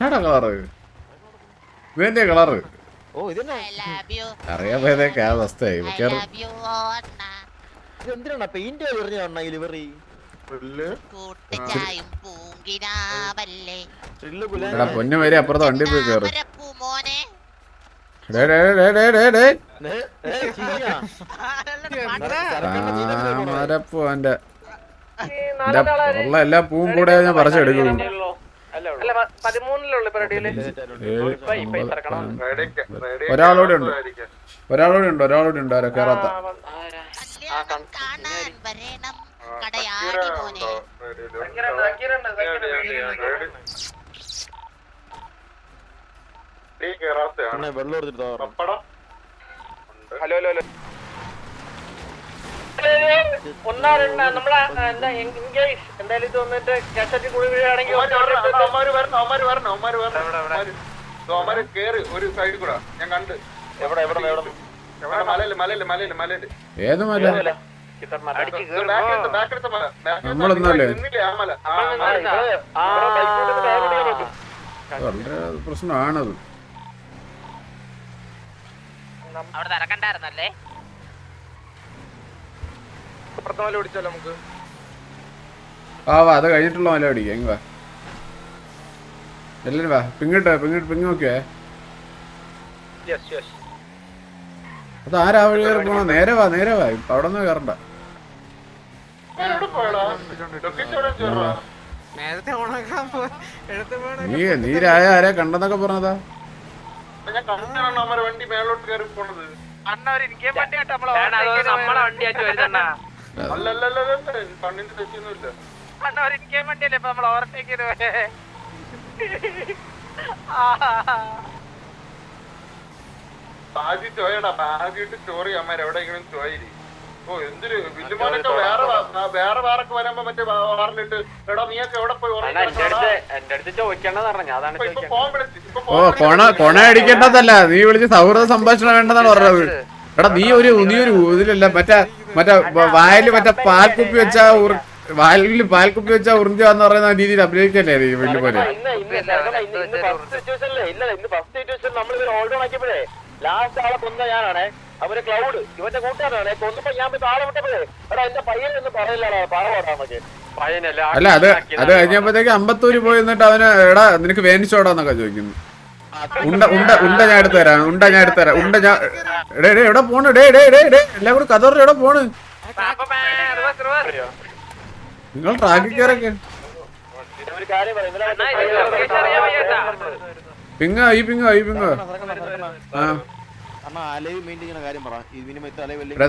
ഏടാ കളറ്. ഇതെന്റെ കളറ്. അറിയാൻ പോയതൊക്കെ ആ അവസ്ഥയായി. മിക്കവാറും പെയിന്റ് എറിഞ്ഞ അണ്ണ. ഇലിവറി എടാ പൊന്നു വരെ അപ്പുറത്തെ വണ്ടി പോയി കയറ് താമരപ്പൂ എന്റെ എല്ലാ പൂവും കൂടെ ഞാൻ പറിച്ചെടുക്കും ഒരാളോടെ ഉണ്ട്. ഒരാളോടെ ഉണ്ട് ഒരാളോടെ ഉണ്ട് ആരോ? കേറാത്ത. Hello hello hello. ഒന്നാ രണ്ടാ നമ്മളെ എന്താ എൻഗേജ് എന്തായാലും ഇത് വന്നിട്ട് കാസറ്റ് കൂടി വീഴുകയാണെങ്കിൽ കേറി ഒരു സൈഡിൽ കൂടെ. ഞാൻ കണ്ട്. എവിടെ എവിടെ എവിടെ? എവിടെ? മലയിൽ മലയിൽ മലയിൽ മലയിൽ. ഏത് മല? നമ്മളൊന്നല്ലേ വളരെ പ്രശ്നമാണത്. അവിടെ നമ്മളൊന്നുമല്ലേ? നിന്നില്ലേ ആ മല ആ, ആ, ആ, മല. വളരെ പ്രശ്നമാണത് അവിടെ ഇറക്കണ്ടായിരുന്നല്ലേ അപ്പുറത്തെ മല ഓടിച്ചാലോ നമുക്ക് ആ വാ അത് കഴിഞ്ഞിട്ടുള്ള മല പിടിക്കാം ഇങ്ങ് വാ. എല്ലാരും വാ പിങ്ങിട്ട് പിങ്ങിട്ട് പിങ്ങി നോക്കിയേ. യെസ് യെസ് അത് ആരാ വഴി കയറി പോണ? നേരെ വാ നേരെ വാ ഇപ്പൊ അവിടെ നിന്ന് കയറണ്ട നീ ആരെ കണ്ടെന്നൊക്കെ പറഞ്ഞതാ? വണ്ടി മേലോട്ട് കയറി പോണത്? നമ്മളെ വണ്ടിയായിട്ട് വരുന്ന വണ്ടിയല്ലേ ഇപ്പൊ നമ്മൾ ഓവർടേക്ക് ആദ്യം ചോയടാ ആദ്യമായിട്ട് സ്റ്റോറി അമ്മ എവിടെയെങ്കിലും ചോയിരി. ഓ എന്തൊരു വില്ലുമോനൊക്കെ വേറെ വാ- വേറെ വേറൊക്കെ വരുമ്പോ മറ്റേ വാറിലിട്ട് എടാ നീയൊക്കെ എവിടെ പോയി ഓ കൊണ കൊണ അടിക്കേണ്ടതല്ല. നീ വിളിച്ച് സൗഹൃദ സംഭാഷണം വേണ്ടതാണ് പറഞ്ഞത്. എടാ നീ ഒരു നീ ഒരു ഇതിലല്ല. മറ്റേ മറ്റേ വ- വായിൽ മറ്റേ പാൽക്കുപ്പി വെച്ചാ ഉറ- പാൽക്കുപ്പി വെച്ച ഉറിഞ്ചു എന്ന് പറയുന്ന രീതിയിൽ അഭിനയിക്കല്ലേ വലിയ പോലെ? ലാസ്റ്റ് ആളെ കൊന്ന ഞാനാണേ അവർ ക്ലൗഡ് ഇവന്റെ കൂട്ടുകാരാണേ കൊന്നപ്പോ ഞാൻ പോയി വിട്ടപ്പോഴേ എടാ എന്റെ പറയില്ലടാ പറവാടാ നമുക്ക്. അല്ല അത് അത് കഴിഞ്ഞപ്പോഴത്തേക്ക് അമ്പത്തൂര് പോയി എന്നിട്ട് അവന് എടാ നിനക്ക് വേനിച്ചോടാന്നൊക്കെ ചോദിക്കുന്നു. ഉണ്ട ഉണ്ട ഉണ്ട ഞാൻ എടുത്തു തരാം ഉണ്ട ഞാൻ എടുത്തു തരാം ഉണ്ട ഞാൻ ഡേ ഡേ എവിടെ പോണ്? ഡേ ഡേ ഡേ ഡേ എല്ലാം കൂടി കഥ എവിടെ പോണ്? നിങ്ങൾ ട്രാക്കിൽ കയറൊക്കെ പിങ്ങ ഈ പിങ്ങ ഈ പിങ്ങ ആ.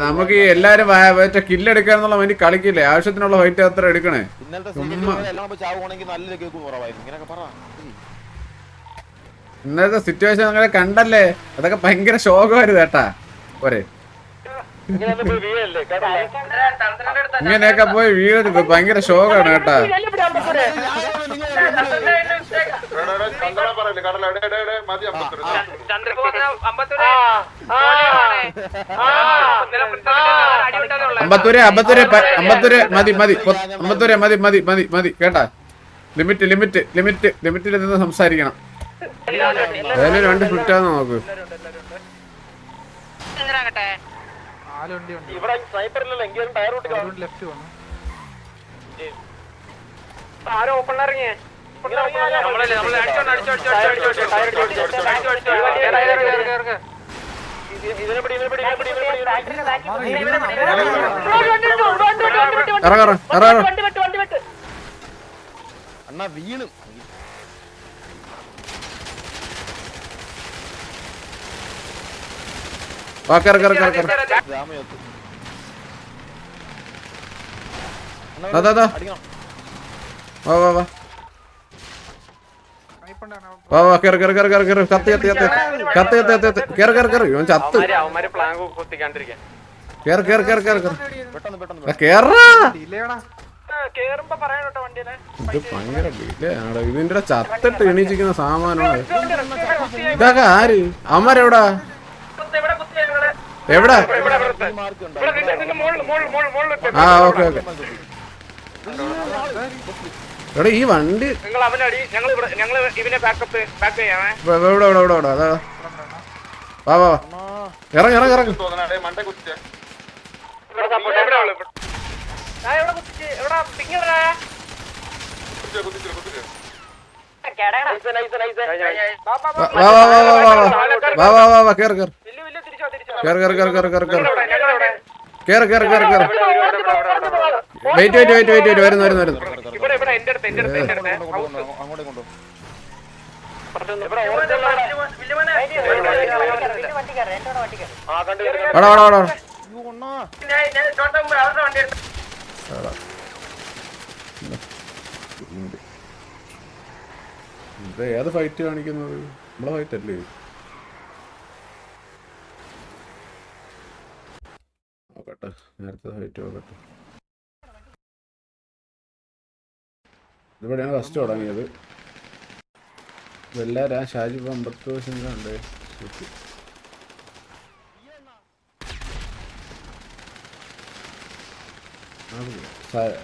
നമുക്ക് ഈ എല്ലാരും മറ്റേ കില്ലെടുക്കാന്നുള്ള വേണ്ടി കളിക്കില്ലേ? ആവശ്യത്തിനുള്ള ഫൈറ്റ് അത്ര എടുക്കണേ. ഇന്നത്തെ സിറ്റുവേഷൻ അങ്ങനെ കണ്ടല്ലേ? അതൊക്കെ ഭയങ്കര ശോകമായിരുന്നു കേട്ടാ കേട്ടോ ഇങ്ങനെയൊക്കെ പോയി വീഴരുത്. ഭയങ്കര ശോകമാണ് കേട്ടാ അമ്പത്തൂരെ അമ്പത്തൂരെ അമ്പത്തൂരെ മതി മതി അമ്പത്തൂര് മതി മതി മതി മതി കേട്ടാ. ലിമിറ്റ് ലിമിറ്റ് ലിമിറ്റ് ലിമിറ്റിൽ നിന്ന് സംസാരിക്കണം. ഏതായാലും രണ്ട് ഫിറ്റാന്ന് നോക്ക്. നാലുവണ്ടി ഉണ്ട് ഇവിടെ സ്നൈപ്പർ ഇല്ലല്ലോ എങ്കിലും ടയർ ഔട്ട് അതുകൊണ്ട് ലെഫ്റ്റ് പോകണം ആരോ ഓപ്പൺ ഇറങ്ങിയേ ഇതിനെ പിടി ഇതിനെ പിടി ഇതിനെ പിടി ഇതിനെ പിടി കറ കറ കറ കറ അണ്ണാ വീണ് വാ കറ രാമയത്ത് ദാ, ദാ, ദാ. അടിക്കണം വാ വാ വാ വാ വാ കയറി കയറി കയറി കയറി കയറി കത്തി കത്തി കത്തി കത്തി കത്തി കത്തി കത്തി കയറി കയറി കയറി ഇവൻ ചത്ത് കയറി കയറി കയറി കയറി കയറി കേറാ ഇത് ഭയങ്കര ഡിലേ ഇതിന്റെ ചത്തിട്ട് എണീച്ചിരിക്കുന്ന സാമാനമാണ് ഇതൊക്കെ ആര് നിങ്ങൾ എവിടാ. ആ ഓക്കെ ഓക്കെ. എടാ ഈ വണ്ടി ഇവിടെ ഇവിടെ ഇവിടെ ഇവിടെ ഇവിടെ അതാ. വാ വാ ഇറങ്ങി ഇറങ്ങി ഇറങ്ങി. എവിടെ എവിടെ വാ വാ വാ വാ വാ വാ. വാ വാ വാ വാ കേറ് കേറ്. കേറ് കേറ് കേറ് കേറ് കേറ് കേറ് ഞങ്ങളവിടെ കേറ് കേറ് കേറ് കേറ് wait wait wait wait wait വരുന്നു വരുന്നു വരുന്നു. ഇത് ഏത് ഫൈറ്റ് കാണിക്കുന്നത് നമ്മളെ ഫൈറ്റ് അല്ലേ നോക്കട്ടെ നേരത്തെ ഹൈറ്റ് നോക്കട്ടെ ഇതിവിടെയാണ് ഫസ്റ്റ് തുടങ്ങിയത്. ആ ഷാജി അമ്പത്ത് അമ്പത്തി ദിവസങ്ങളുണ്ട്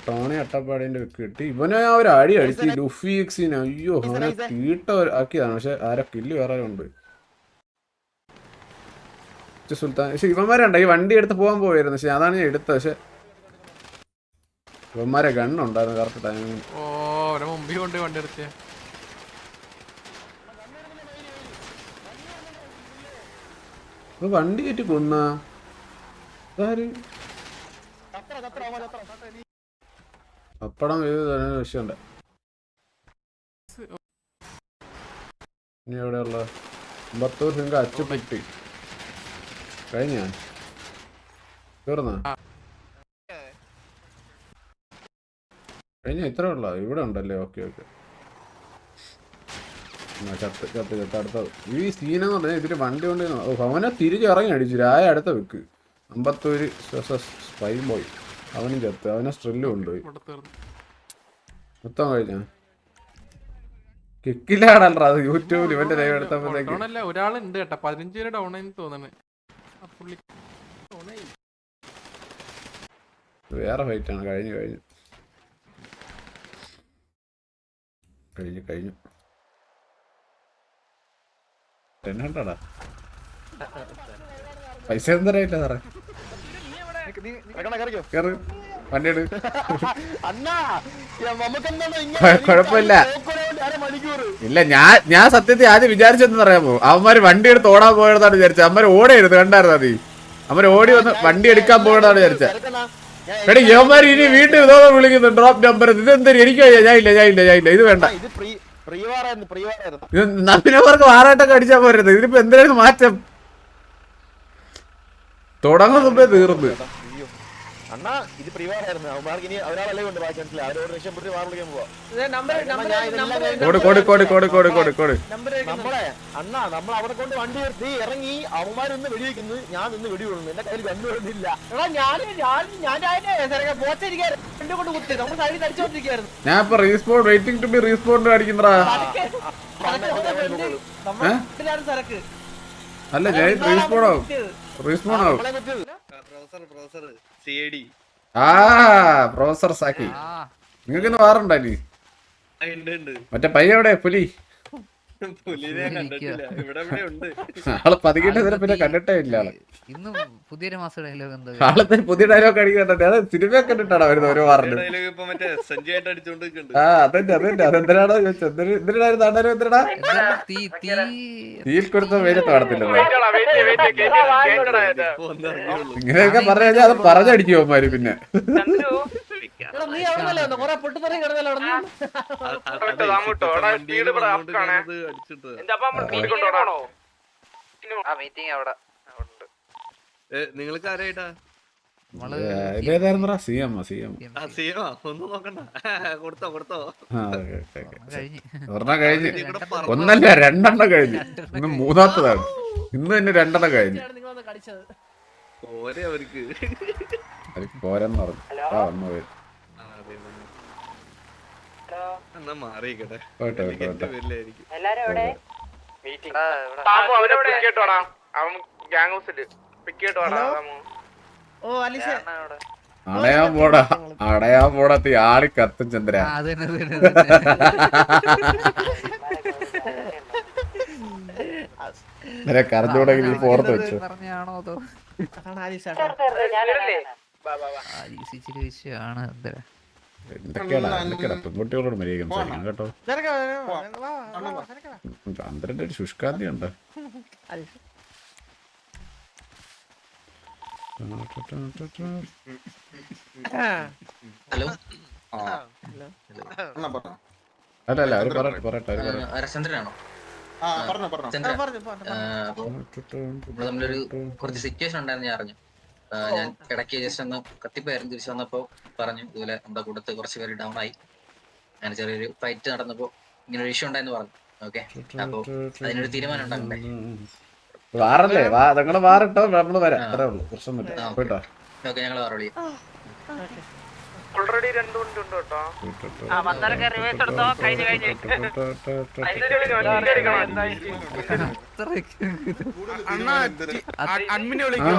ടോണി അട്ടപ്പാടിന്റെ കിട്ടി. ഇവനെ ആ ഒരു അടി അടിച്ച് ലുഫി എക്സിനെ. അയ്യോ അവനെ കീട്ട ആക്കിയതാണ്. പക്ഷെ ആരെ? കില്ല് വേറെ ഉണ്ട് സുൽത്താൻ. പക്ഷെ ഇവന്മാരുണ്ട് ഈ വണ്ടി എടുത്ത് പോകാൻ പോയിരുന്നു പക്ഷെ അതാണ് ഞാൻ എടുത്തത്. പക്ഷെ ഇവന്മാരെ ഗണ്ണുണ്ടായിരുന്നു കറക്റ്റ് ടൈമിങ് ഓ അവരെ മുമ്പിൽ കൊണ്ട് വണ്ടി എടുത്തേ. വണ്ടി കയറ്റി കൊന്ന? പപ്പടം ചെയ്ത് വിഷയമുണ്ട്. ഇനി എവിടെയുള്ള അമ്പത്തൂർ സിംഗ അച്ചുപറ്റി കഴിഞ്ഞ? തീർന്ന? കഴിഞ്ഞ? ഇത്ര ഉള്ള? ഇവിടെ ഉണ്ടല്ലേ? Okay okay. ചത്ത് ചത്ത് ചത്ത്. അടുത്ത ഈ സീനെന്ന് പറഞ്ഞാൽ ഇതിൽ വണ്ടി കൊണ്ട് അവനെ തിരിച്ച് ഇറങ്ങി അടിച്ചു. രായ അടുത്ത വെക്ക്. അമ്പത്തൊരു സ്പൈ ബോയ് അവനും ചത്ത്. അവനെ സ്ട്രില്ലും കൊണ്ടുപോയി. മൊത്തം കഴിഞ്ഞ? കിക്കിലാണല്ലോ അത് യൂട്യൂബിൽ ഇവന്റെ ലൈവ് എടുത്തപ്പോഴത്തേക്ക്. ഒരാളുണ്ട് കേട്ടോ. പതിനഞ്ച് പേര് ഡൗൺ ആയി തോന്നണേ പുള്ളി വേറെ ഫൈറ്റ് ആണ്. കഴിഞ്ഞു കഴിഞ്ഞു. കഴിഞ്ഞു കഴിഞ്ഞു. ടെൻ ഹൺഡ്രഡാ? പൈസ എന്തരായില്ല സാറേ? കേറ് വണ്ടി എടു കൊ- കുഴപ്പമില്ല. ഇല്ല ഞാൻ ഞാൻ സത്യത്തിൽ ആദ്യം വിചാരിച്ചെന്ന് പറയാമോ അവന്മാര് വണ്ടി എടുത്ത് ഓടാൻ പോയതാണ് വിചാരിച്ചത് അവന്മാര് ഓടരുത് കണ്ടായിരുന്നു അതി അവർ ഓടി വന്ന് വണ്ടി എടുക്കാൻ പോയതാണ് വിചാരിച്ചത് എടി യവന്മാര് ഇനി വീട്ടിൽ ഇതോ വിളിക്കുന്നു. ഡ്രോപ്പ് നമ്പർ ഇത് എന്തൊരു എനിക്ക്. ഞാൻ ഇല്ല ഞാൻ ഇല്ല ഞാൻ ഇല്ല. ഇത് വേണ്ട. ഇത് നബിനവർക്ക് മാറാട്ടൊക്കെ അടിച്ചാൽ പോരുന്നത് ഇതിപ്പോ എന്തിനായിരുന്നു മാറ്റം? തുടങ്ങുന്ന മുമ്പേ തീർന്ന്. അണ്ണാ ഇത് പ്രീവാറായിരുന്നു അവന്മാർക്ക് ഇനി അവരാളല്ലേ ഉണ്ട് ബാക്കി മനസ്സിലായി അവരോട് രക്ഷപ്പെട്ട് വാർ വിളിക്കാൻ പോവാ. കോട് കോട് കോട് കോട് കോട് കോട് കോട് നമ്മളെ അണ്ണാ നമ്മൾ അവിടെ കൊണ്ട് വണ്ടി നിർത്തി ഇറങ്ങി അവന്മാരൊന്ന് നിന്ന് വെടിവെക്കുന്നു ഞാൻ നിന്ന് വെടികൊള്ളുന്നു. എന്റെ കയ്യിൽ വരുന്നില്ല ഞാൻ ഇപ്പൊ response waiting to be respond അടിക്കുന്നടാ? അല്ല ഞാൻ റീസ്പോൺ ആവും. റീസ്പോൺ ആവും. നമ്മളെ കുത്തിയത് ആ പ്രൊഫസർ സാക്കി. നിങ്ങൾക്ക് ഇന്ന് വാറുണ്ടോ ഇനി? മറ്റേ പയ്യ എവിടെ പുലി. ആൾ പിന്നെ കണ്ടിട്ടേ ഇല്ല ആൾ. ഇന്നും പുതിയൊരു മാസം ഡയലോഗ് എന്താ ആളത്തെ പുതിയ ഡയലോഗ് അടിക്കണ്ടേ അത് സിനിമ കണ്ടിട്ടാണ് വരുന്നത് ഓരോ വാറിലും? ആ അതന്നെ അതന്നെ. അതെന്തിനാണോ ചോദിച്ചത്? എന്തിന് എന്തിനായിരുന്നു എന്തിനാ എന്താ തീ തീ തീയിൽ കൊടുത്ത പേര് കാണത്തില്ലല്ലോ ഇങ്ങനെയൊക്കെ പറഞ്ഞു കഴിഞ്ഞാൽ അത് പറഞ്ഞടിക്കും അവന്മാര് പിന്നെ. നീ അവിടെ നിങ്ങൾക്ക് ആരായിട്ടാ? C M C M C M ഒന്നും നോക്കണ്ട. ഒന്നല്ല രണ്ടെണ്ണം കഴിഞ്ഞു. ഇന്ന് മൂന്നാത്തതാണ്. ഇന്ന് തന്നെ രണ്ടെണ്ണം കഴിഞ്ഞു. പോരെ അവർക്ക്. പോരെന്ന് പറഞ്ഞു. ആ ഒന്ന് പോയി. എന്നാ എവിടെ? അടയാൻ പോടാ അടയാൻ പോടാ ആളി കത്തും ചന്ദ്ര. കറഞ്ഞോടെങ്കിൽ പോർത്ത് വെച്ചു. ആലീസ് ഇച്ചിരി വിഷയമാണ് എന്താ എന്തൊക്കെയാടാ പെൺകുട്ടികളോട് മര്യാദ സംസാരിക്കണം കേട്ടോ. ചന്ദ്രന്റെ ഒരു ശുഷ്കാന്തി ഉണ്ട് ഹലോ. അല്ല അല്ല അവർ പറയട്ടെ പറയട്ടെ അവർ പറയട്ടെ. കുറച്ച് സിറ്റുവേഷൻ ഉണ്ടായിരുന്നു ഞാൻ അറിഞ്ഞു. ഞാൻ ഇടയ്ക്ക് ജസ്റ്റ് ഒന്ന് കത്തിപ്പോയായിരുന്നു തിരിച്ചു വന്നപ്പോ പറഞ്ഞു ഇതുപോലെ നമ്മുടെ കൂട്ടത്ത് കുറച്ച് പേര് ഡൗൺ ആയി. അങ്ങനെ ചെറിയൊരു ഫൈറ്റ് നടന്നപ്പോ ഇങ്ങനെ ഒരു ഇഷ്യൂ ഉണ്ടായെന്ന് പറഞ്ഞു. ഓക്കെ അപ്പൊ അതിനൊരു തീരുമാനം ഉണ്ടാകണ്ടേ വാറല്ലേ? വാ നിങ്ങൾ വാറിട്ടോ? നമ്മൾ വരാം. അത്രേ ഉള്ളൂ. പ്രശ്നമില്ല ഓക്കെ. ഞങ്ങൾ മറുപടി ഓൾറെഡി രണ്ടു വണ്ടി ഉണ്ട് കേട്ടോ. ആ വന്നവരൊക്കെ റിവേഴ്സ് എടുത്തോ? കഴിഞ്ഞ് അഡ്മിനെ വിളിക്കോ?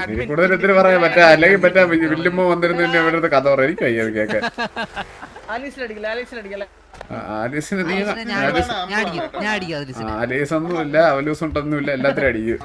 ഇതിൽ കൂടുതൽ എന്തിനു പറയാൻ പറ്റാ? അല്ലെങ്കിൽ പറ്റാ വില്ലുമ്പോ വന്നിരുന്നു അവരുടെ കഥ പറയാം. എനിക്ക് ആലീസിന് നീ ഞാൻ അടിക്കാം. ഞാൻ അടിക്കാം ഞാൻ അടിക്കാം അതിൽ ആലീസ് ഒന്നുമില്ല അവലൂസ് ഉണ്ടൊന്നുമില്ല എല്ലാത്തിനും അടിക്കും.